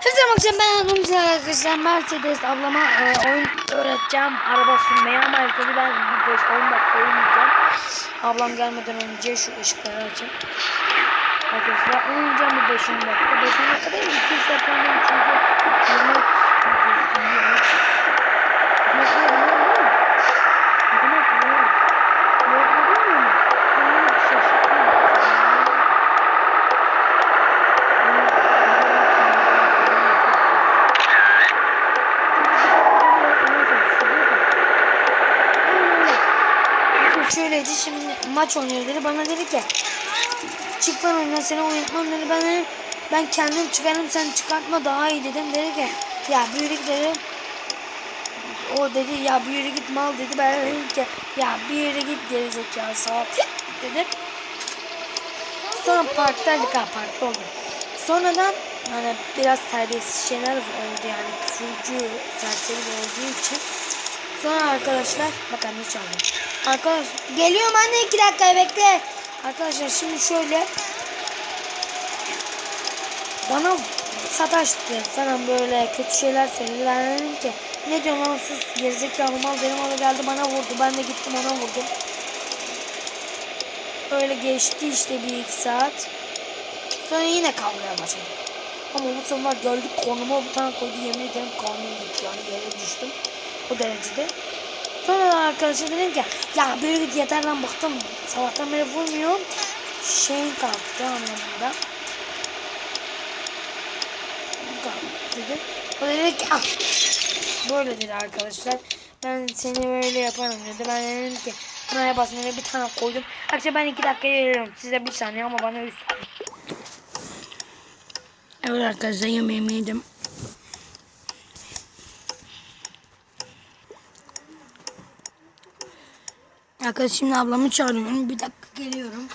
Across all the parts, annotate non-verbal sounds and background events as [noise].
Hepsi akşam ben Rumzi arkadaşlar Mercedes ablama e, oyun öğreteceğim araba sürmeyi ama herkese ben bir 5-10 dakika oynayacağım. Ablam gelmeden önce şu ışıkları açayım. Arkadaşlar oynayacağım bir 5-10 dakika. 5-10 dakika değil 2-3 dakika oynayacağım çünkü yemek Şöyleydi maç oynuyor dedi. Bana dedi ki çık lan oyuna seni oynatmam dedi. Ben dedim ben kendim çıkarım sen çıkartma daha iyi dedim. Dedi ki ya büyürü dedim. O dedi ya bir yere git mal dedi. Ben dedim ki ya bir yere git geri zekalı sağ dedim. Sonra parktaydık ha parkta oldu. Sonradan hani biraz terbiyesiz şeyler oldu yani küfürcü serseri olduğu için. Sonra arkadaşlar bakın hiç aldım. Arkadaş geliyorum anne iki dakika bekle. Arkadaşlar şimdi şöyle bana sataştı falan böyle kötü şeyler söyledi. Ben dedim ki ne diyorsun lan sus gerizekalı mal dedim o da geldi bana vurdu. Ben de gittim ona vurdum. Öyle geçti işte bir iki saat. Sonra yine kavgaya başladık. Ama bu sefer geldik konuma bir tane koydu yemin ederim karnım yani yere düştüm. O derecede. Sonra arkadaşa dedim ki ya böyle git yeter lan bıktım. Sabahtan beri vurmuyorum. Şeyin kalktı anlamında. Kalktı dedim. O dedi ki ah. Böyle dedi arkadaşlar. Ben seni böyle yaparım dedi. Ben dedim ki buna basın dedi bir tane koydum. Arkadaşlar ben iki dakika veriyorum. Size bir saniye ama bana üç. Evet arkadaşlar yemeğimi yedim. Arkadaşlar şimdi ablamı çağırıyorum. Bir dakika geliyorum.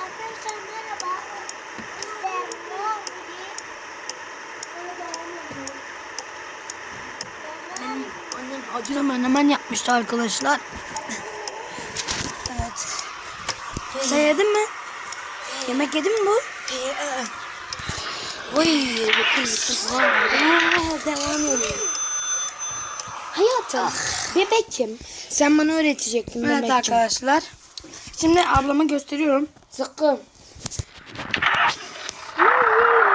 Arkadaşlar merhaba. Ben Muhammed. Benim acılı menemen yapmıştı arkadaşlar. evet. Sen yedin mi? Yemek yedin mi bu? Oy, Devam ediyor. Hayatım, bebekim. Sen bana öğretecektin Evet Evet arkadaşlar. Şimdi ablama gösteriyorum. Sıkkın.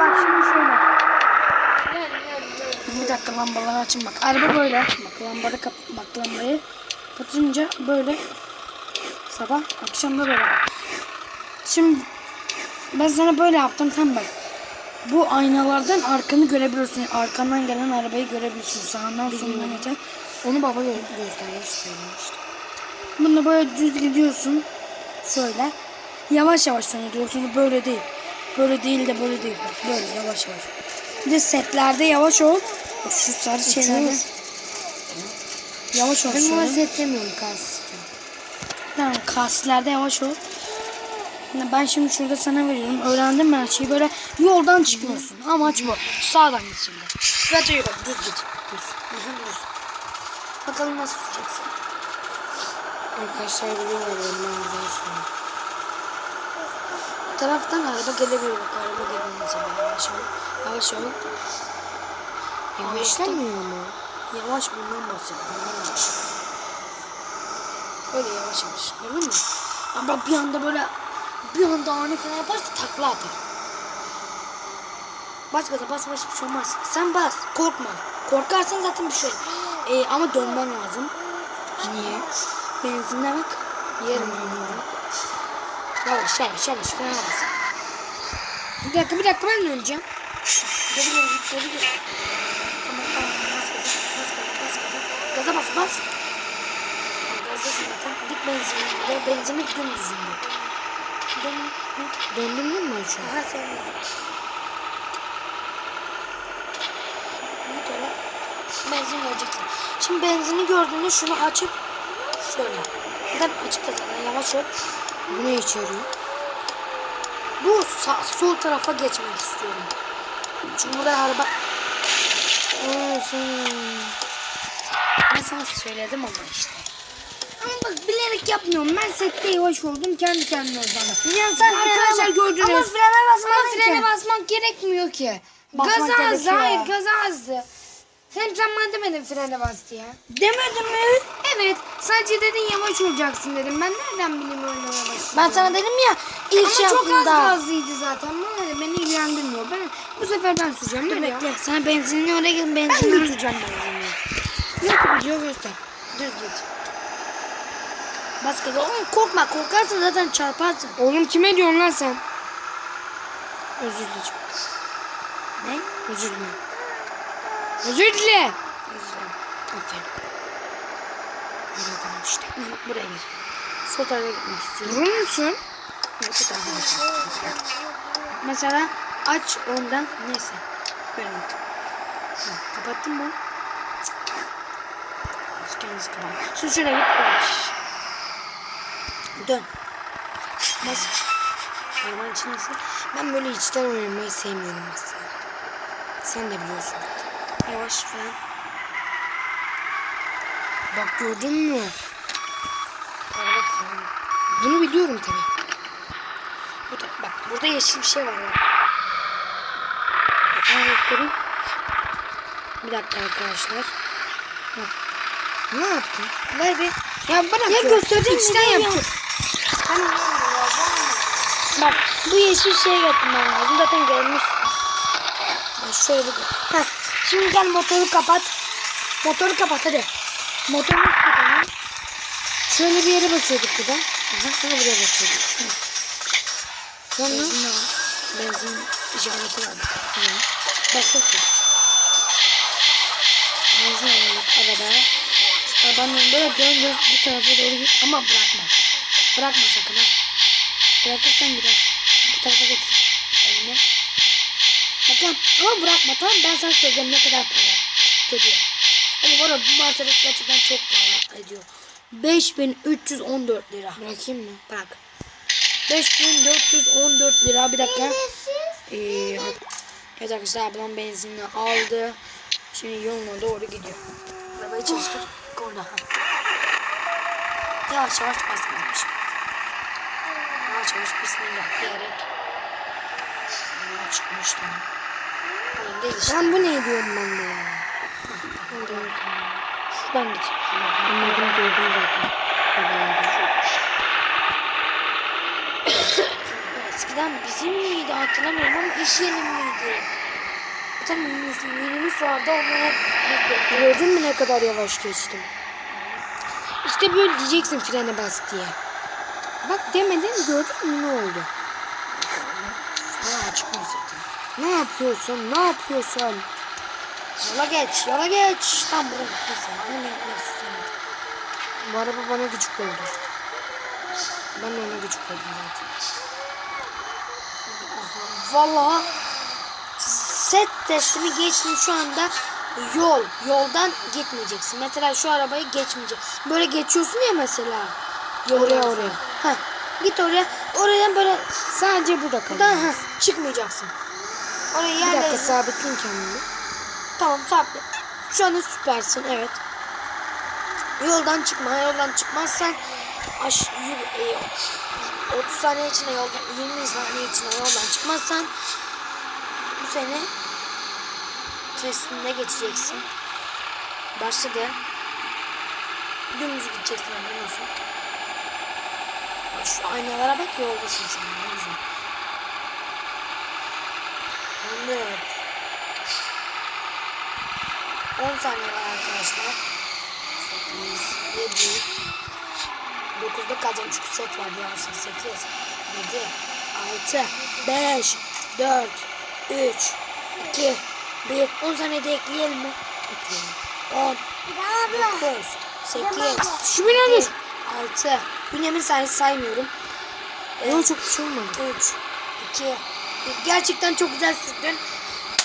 Bak şimdi şöyle. Bir dakika lambaları açın bak. Araba böyle. Bak lambayı kap bak lambayı kapatınca böyle sabah akşam da böyle. bak. Şimdi ben sana böyle yaptım tam bak. Bu aynalardan arkanı görebiliyorsun. Arkandan gelen arabayı görebiliyorsun. Sağından solundan geçen. Onu baba gö- göstermiş söylemişti. Bunu böyle düz gidiyorsun. Şöyle. Yavaş yavaş söndürüyorsun. Böyle değil. Böyle değil de böyle değil. Böyle yavaş yavaş. Bir de setlerde yavaş ol. Bak Şu sarı şeylerde. Yavaş ol. Ben bunu setlemiyorum kalsın. Tamam kastlerde yavaş ol. Ben şimdi şurada sana veriyorum. Öğrendim ben her şeyi. Böyle yoldan çıkmıyorsun. Amaç bu. Sağdan git şimdi. Şurada yok. Düz git. Düz. Düz. Bakalım nasıl süreceksin. Arkadaşlar biliyorlar benim ağzını sonra. Bu taraftan araba gelebilir bak araba mesela yavaş ol yavaş ol Yavaşlamıyor mu? yavaş bundan bahsediyorum. Bundan yavaş böyle yavaş yavaş gördün mü? Ama bak bir anda böyle bir anda ani falan yaparsa takla atar. Bas gaza bas bas bir şey olmaz. Sen bas korkma. Korkarsan zaten bir şey olur Ee, ama dönmen lazım. Niye? benzinle bak yerim ben Yavaş yavaş yavaş frene bas. Bir dakika bir dakika ben de öleceğim. Geri geri git geri geri. Tamam tamam bas gaza bas bas Gazdasın zaten. Git benzinle ve benzinlik dümdüzünde. Dön. Döndün mü şu an? Aha sen benzin göreceksin. Şimdi benzini gördüğünde şunu açıp şöyle. Neden açık da zaten yavaş ol. Bu ne içeriyor? Bu sağ, sol tarafa geçmek istiyorum. Çünkü burada araba... Ben sana söyledim ama işte. Ama bak bilerek yapmıyorum. Ben sette yavaş oldum. Kendi kendime bana. Ya sen Arkadaşlar gördünüz. Ama frene Ama basmadın frene ki. basmak gerekmiyor ki. Basmak gaza azdı. Hayır gaza azdı. Sen, sen bana demedin frene bastı ya. Demedim mi? Evet. Sadece dedin yavaş olacaksın dedim. Ben nereden bileyim öyle yavaş. Ben sana dedim ya ilk Ama çok az gazlıydı zaten. Bana beni ilgilendirmiyor. Ben bu sefer ben süreceğim. Dur bekle. Sana benzinini oraya gidip benzinini götüreceğim benzinini. Nasıl gidiyor göster. Düz git. Bas gaza. Oğlum korkma. Korkarsan zaten çarparsın. Oğlum kime diyorsun lan sen? Özür dileyeceğim. Ne? Özür dilerim. Özür dile. Özür dilerim. Aferin. Tamam işte. [laughs] Buraya gir. Sol tarafa gitmek istiyorum. Durur musun? Yok, bu tarafa. Mesela aç ondan. Neyse. Git. Hı, Kapattın mı? Kendisi kapat. Şimdi şöyle git. Dön. Bas. Arabanın içine sil. Ben böyle içten oynamayı sevmiyorum aslında. Sen de biliyorsun. Yavaş fren. Bak gördün mü? Araba. Bunu biliyorum tabii. Bu da, bak burada yeşil bir şey var. Göstereyim. Bir dakika arkadaşlar. Ne yaptın? Ver bir. Ya bırak Ya göstereceğim? İçten Ya, yap. ya. Hani Bak bu yeşil şeye getirmem lazım. Zaten görmüşsün. Bak şöyle bir Heh. Şimdi gel motoru kapat. Motoru kapat hadi. Motoru kapatalım? Şöyle bir yere basıyorduk burada. Aha, sonra buraya basıyorduk. Sonra Benzin. Benzin işareti var. Basık ki. Önünde böyle dön dön bu tarafa doğru git ama bırakma. Bırakma sakın ha. Bırakırsan gider. Bu tarafa getir. Eline. Bakın ama bırakma tamam? Ben sana söyleyeceğim ne kadar para. Ama bu arada bu Mercedes gerçekten çok para ediyor. 5314 lira. bırakayım mı? Bak. 5414 lira. Bir dakika. Ee, evet arkadaşlar ablam benzinini aldı. Şimdi yoluna doğru gidiyor. Arabayı çalıştır. Orada. Yavaş yavaş basmamış. Yavaş yavaş bismillah diyerek. Yola çıkmış tamam. Oğlum değil işte. Ben bu ne diyorum ben de ya. Şuradan git. Anladım gördüm zaten. Eskiden bizim miydi hatırlamıyorum ama iş yerim miydi? Vardı onu hep biz Gördün mü ne kadar yavaş geçtim? İşte böyle diyeceksin frene bas diye. Bak demedin gördün mü ne oldu? Aa çıkmıyor zaten. Ne yapıyorsun? Ne yapıyorsun? Yola geç, yola geç. Tam buraya. Nereye gidiyorsun sen? Bu araba bana gıcık oldu. Ben ona gıcık oldum zaten. Vallahi set testimi geçtim şu anda. Yol, yoldan gitmeyeceksin. Mesela şu arabayı geçmeyecek. Böyle geçiyorsun ya mesela. Oraya oraya. Heh, git oraya. Oradan böyle Sadece burada Buradan kalacağız. heh, çıkmayacaksın. Oraya Bir dakika yerle. sabitleyeyim kendimi. Tamam sabit. Şu anda süpersin evet. Yoldan çıkma. Yoldan çıkmazsan aş, yürü, e, 30 saniye içinde yoldan 20 saniye içinde yoldan çıkmazsan bu sene testinde geçeceksin. Başladı. Dümdüz gideceksin haberin olsun. Şu aynalara bak yoldasın an. Ne güzel. 14 10 saniye var arkadaşlar. 8, 7, 9'da kalacağım çünkü set var yavaşça. 8, 7, 6, 5, 4, 3, 2, 1. 10 saniyede ekleyelim mi? Ekleyelim. 10, 9, 8, Şu bina dur. 6. Bünyamin sayısı saymıyorum. Yok çok bir şey olmadı. 3, 2, 1. Gerçekten çok güzel sürdün.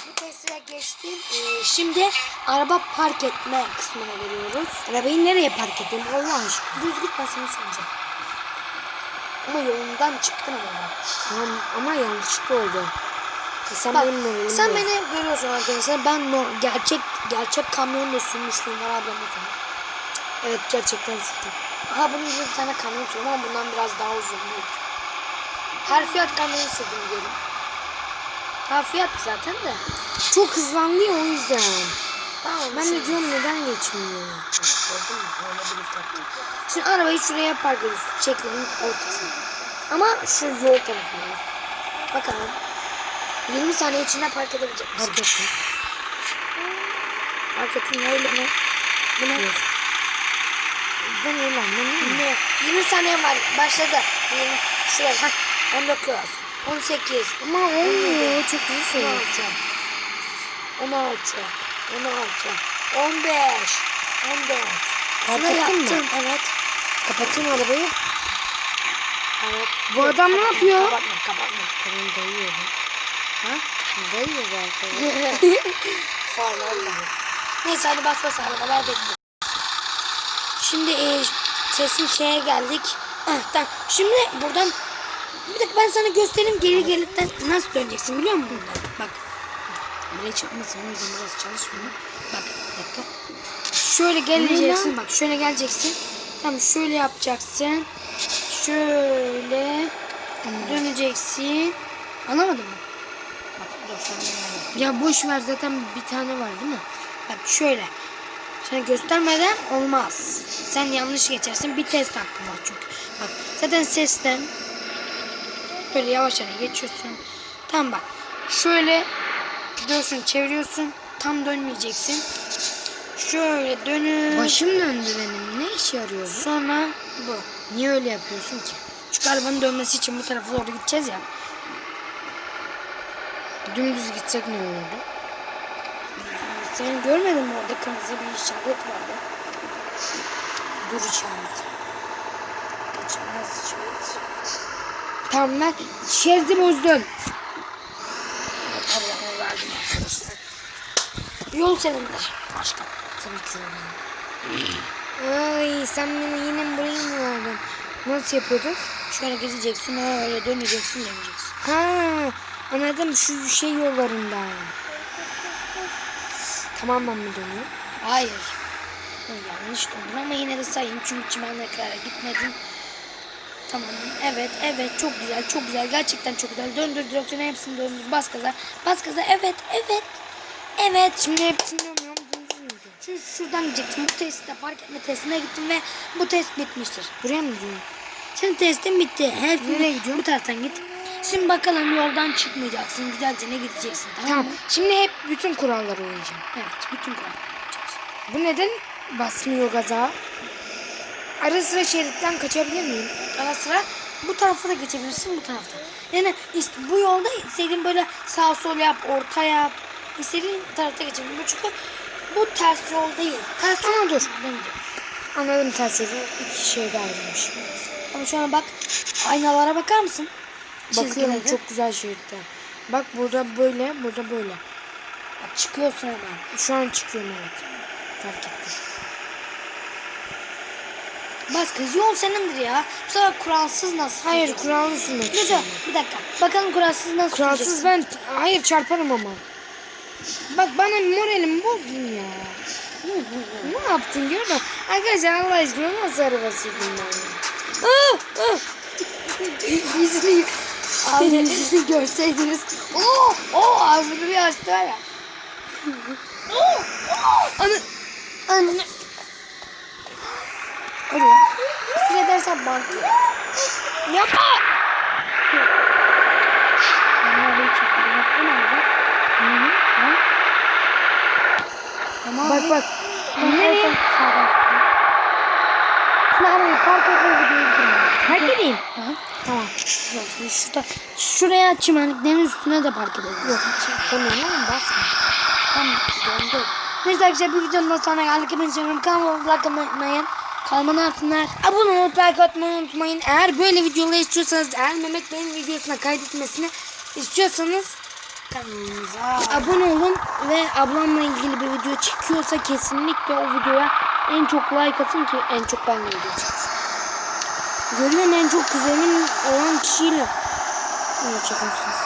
Bu testi geçtim. Ee, şimdi araba park etme kısmına geliyoruz. Arabayı nereye park edeyim Allah aşkına? Düz gitmesini sence. Ama yolundan çıktın ama. Tamam ama yanlışlıkla oldu. Sen Bak, benim moralim sen bozdu. beni görüyorsun arkadaşlar. Ben no, gerçek gerçek kamyonla sürmüştüm var ablamın sonra. Evet gerçekten sürdüm. Aha bunun bir tane kamyon sürüyorum ama bundan biraz daha uzun büyük. Harfiyat kamyonu sürdüm diyelim. Harfiyat zaten de. Çok hızlandı ya o yüzden. Tamam Ben de diyorum neden geçmiyor? Şimdi arabayı şuraya park ediyoruz. Çeklerin ortasına. Ama şu yol tarafına. Bakalım. 20 saniye içinde park edebilecek misin? Park ettim. Park ettin ne öyle ne? Bu ne? Yok. Ben öyle anlamıyorum. Ne? 20 saniye var. Başladı. 20. Şuraya. Heh. 19. 18. Ama olmuyor. Çok hızlı söylüyor. 16. 16. 16. 15. 14. Park ettin mi? Evet. Kapatayım arabayı. Evet. Bu adam ne yapıyor? Kapatma kapatma. Dayıyor. Ha? Dayıyor zaten. Vallahi. Neyse hadi bas bas arabalar bekliyor. Şimdi e, sesin şeye geldik. Ah, tamam. Şimdi buradan bir dakika ben sana göstereyim geri gelirken nasıl döneceksin biliyor musun? Bak. Buraya çarpmasın o yüzden biraz çalışmıyor. Bak bir dakika. Şöyle geleceksin bak şöyle geleceksin. Tamam şöyle yapacaksın. Şöyle döneceksin. Anlamadın mı? Bak dur sen bana Ya boş ver zaten bir tane var değil mi? Bak şöyle. Sana göstermeden olmaz. Sen yanlış geçersin. Bir test hakkın var çünkü. Bak zaten sesten böyle yavaş yavaş geçiyorsun. Tamam bak. Şöyle gidiyorsun çeviriyorsun. Tam dönmeyeceksin. Şöyle dönüp Başım döndü benim. Ne işe yarıyor bu? sonra bu. Niye öyle yapıyorsun ki? Çünkü arabanın dönmesi için bu tarafa doğru gideceğiz ya. Dümdüz gitsek ne olurdu? Sen görmedin mi orada kırmızı bir işaret vardı. Dur işareti. Geçmez işaret. Tamam ben şeridi bozdum. Allah'ım verdim arkadaşlar. Yol senindir. Başka. Tabii ki Ay sen beni yine buraya mı verdin? Nasıl yapıyorduk? Şöyle gideceksin öyle döneceksin döneceksin. Ha anladım şu şey yollarından. Tamamen mi dönüyor? Hayır. Yanlış döndün ama yine de sayayım çünkü çimenliklere gitmedin. Tamam. Evet, evet. Çok güzel, çok güzel. Gerçekten çok güzel. Döndür direksiyonu hepsini döndür. Bas gaza. Bas gaza. Evet, evet. Evet. Şimdi hepsini dümdüz gidiyor? Şu, şuradan gideceksin. Bu testte park etme testine gittim ve bu test bitmiştir. Buraya mı gidiyorum? Senin testin bitti. Hepsini Nereye gidiyorsun? Bu taraftan git. Şimdi bakalım yoldan çıkmayacaksın. Güzelce ne gideceksin. Tamam, Tamam. mı? Şimdi hep bütün kurallara uyacağım. Evet. Bütün kuralları. Bu neden basmıyor gaza? Ara sıra şeritten kaçabilir miyim? Ara sıra bu tarafa da geçebilirsin bu tarafta. Yani işte bu yolda istediğin böyle sağ sol yap, orta yap. İstediğin tarafta geçebilirsin. Bu Çünkü bu ters yol değil. Ters yol Ama dur. Anladım ters yolu. İki şeyde ayrılmış. Ama şu an bak aynalara bakar mısın? Bakıyorum çok güzel şeritte. Bak burada böyle, burada böyle. Çıkıyorsun hemen. Şu an çıkıyorum evet. Fark ettim. Bas kız yol senindir ya. Bu sefer kuralsız nasıl Hayır süreceksin? kurallı sürmek istiyorum. dur bir dakika. Bakalım kuralsız nasıl Kuralsız ben hayır çarparım ama. Bak bana moralimi bozdun ya. ne yaptın gör bak. Arkadaşlar Allah aşkına nasıl araba sürdüm ben? Ah, ah. [laughs] Yüzünü Abi yüzünü görseydiniz. Oo, oo ağzını bir açtı ya. Oo, oo. Anı. Anne. Hadi ya. Küfür edersen bank. Yapma. Bak bak. Nereye? Sağdan. Şimdi arabayı park etmeye gidiyorum. Park edeyim. Tamam. Güzel. Şurada, şuraya çimenliklerin üstüne de park edebiliriz. Yok. Tamam oğlum basma. Tamam. Döndü. Neyse arkadaşlar bir videonun sonuna geldik. Hepinizi seviyorum. Kanalıma like unutmayın. Kalmanı atsınlar. Abone olup like atmayı unutmayın. Eğer böyle videoları istiyorsanız, eğer Mehmet Bey'in videosuna kaydetmesini istiyorsanız kanalımıza. Abone olun ve ablamla ilgili bir video çıkıyorsa kesinlikle o videoya en çok like atın ki en çok benimle video çıksın. Görüyorum en çok kuzenim olan kişiyle video çekmişsiniz.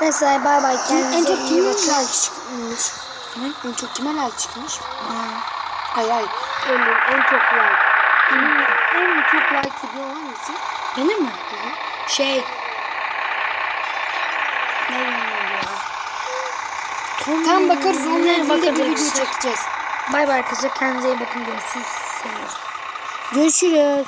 Neyse bay bay Kim, en kendinize çok iyi bakın. like çıkmış? Kimin? En çok kime like çıkmış? Hayır hayır. Öyle en çok like. Kimin en çok like video hangisi? Benim mi? Şey. Tam bakarız onun Ne ilgili de bir bakarız? video çekeceğiz. Bay bay arkadaşlar kendinize iyi bakın görüşürüz. Görüşürüz.